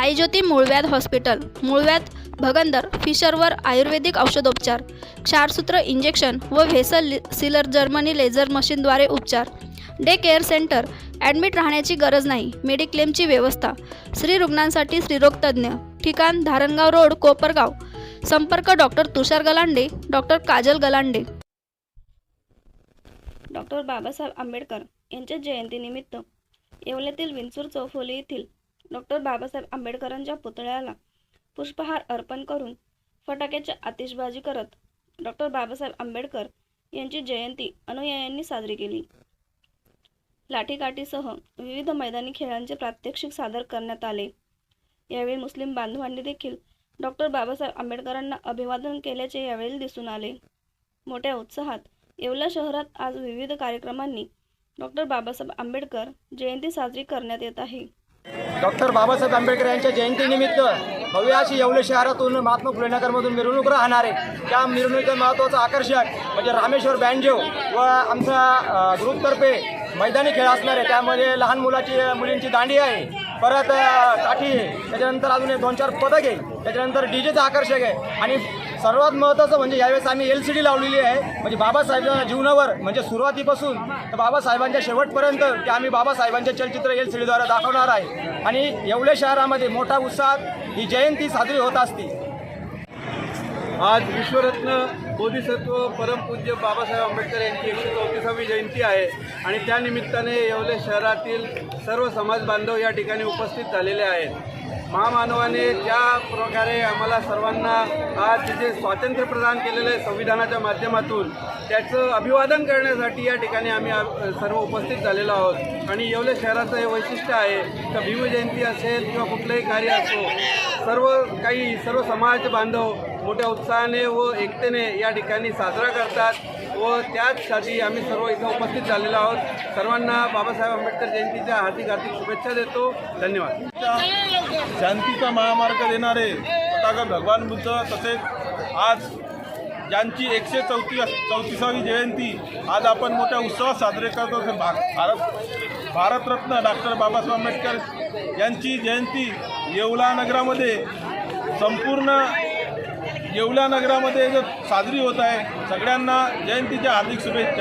साईज्योती मूळव्याध हॉस्पिटल मूळव्याध भगंदर फिशरवर आयुर्वेदिक औषधोपचार क्षारसूत्र इंजेक्शन व व्हेसल सिलर जर्मनी लेझर मशीनद्वारे उपचार. डे केअर सेंटर ॲडमिट राहण्याची गरज नाही मेडिक्लेमची व्यवस्था. स्त्री रुग्णांसाठी स्त्रीरोगतज्ज्ञ ठिकाण धारणगाव रोड कोपरगाव. संपर्क doctor Tushar Galande doctor Kajal Galande. Doctor Babasaheb Ambedkar यांच्या जयंतीनिमित्त येवल्यातील विंचूर चौफोली येथील डॉक्टर बाबासाहेब आंबेडकरांच्या पुतळ्याला पुष्पहार अर्पण करून फटाक्याची आतिषबाजी करत डॉक्टर बाबासाहेब आंबेडकर यांची जयंती अनुयायांनी साजरी केली. लाठीकाठीसह विविध मैदानी खेळांचे प्रात्यक्षिक सादर करण्यात आले. यावेळी मुस्लिम बांधवांनी देखील डॉक्टर बाबासाहेब आंबेडकरांना अभिवादन केल्याचे यावेळी दिसून आले. मोठ्या उत्साहात येवला शहरात आज विविध कार्यक्रमांनी डॉक्टर बाबासाहेब आंबेडकर जयंती साजरी करण्यात येत आहे. डॉक्टर बाबासाहेब आंबेडकर यांच्या जयंतीनिमित्त भव्य अशी येवले शहरातून महात्मा फुले नगरमधून मिरवणूक राहणार आहे. त्या मिरवणुकीचं महत्त्वाचं आकर्षक म्हणजे रामेश्वर बँजो व आमचा ग्रुपतर्फे मैदानी खेळ असणार आहे. त्यामध्ये लहान मुलाची मुलींची दांडी आहे. परत काठी आहे त्याच्यानंतर अजून एक दोन चार पदक आहे. त्याच्यानंतर डी जेचं आकर्षक आहे. आणि सर्वात महत्त्वाचं म्हणजे यावेळेस आम्ही एल सी डी लावलेली आहे. म्हणजे बाबासाहेबांच्या जीवनावर म्हणजे सुरुवातीपासून तर बाबासाहेबांच्या शेवटपर्यंत ते आम्ही बाबासाहेबांचे चलचित्र एल सी डीद्वारे दाखवणार आहे. आणि येवले शहरामध्ये मोठा उत्साहात ही जयंती साजरी होत असते. आज विश्वरत्न बोधिसत्व परमपूज्य बाबासाहेब आंबेडकर यांची एकशे चौतीसावी जयंती आहे. आणि त्यानिमित्ताने येवले शहरातील सर्व समाज बांधव या ठिकाणी उपस्थित झालेले आहेत. महामानवाने ज्या प्रकारे आम्हाला सर्वांना आज जे स्वातंत्र्य प्रदान केलेलं आहे संविधानाच्या माध्यमातून त्याचं अभिवादन करण्यासाठी या ठिकाणी आम्ही सर्व उपस्थित झालेलो आहोत. आणि येवले शहराचं हे वैशिष्ट्य आहे का भीमजयंती असेल किंवा कुठलंही कार्य असो सर्व काही सर्व समाज बांधव मोठ्या उत्साहाने व एकतेने या ठिकाणी साजरा करतात. व त्याचसाठी आम्ही सर्व इथं उपस्थित झालेलो आहोत. सर्वांना बाबासाहेब आंबेडकर जयंतीच्या हार्दिक हार्दिक शुभेच्छा देतो. धन्यवाद. शांतीचा महामार्ग देणारे तथागत भगवान बुद्ध तसेच आज ज्यांची एकशे चौती चौतीसावी जयंती आज आपण मोठ्या उत्सवात साजरे करतो ते भा भारत भारतरत्न डॉक्टर बाबासाहेब आंबेडकर यांची जयंती येवला नगरामध्ये संपूर्ण येवला नगरामध्ये जो साजरी होत आहे सगळ्यांना जयंतीच्या हार्दिक शुभेच्छा.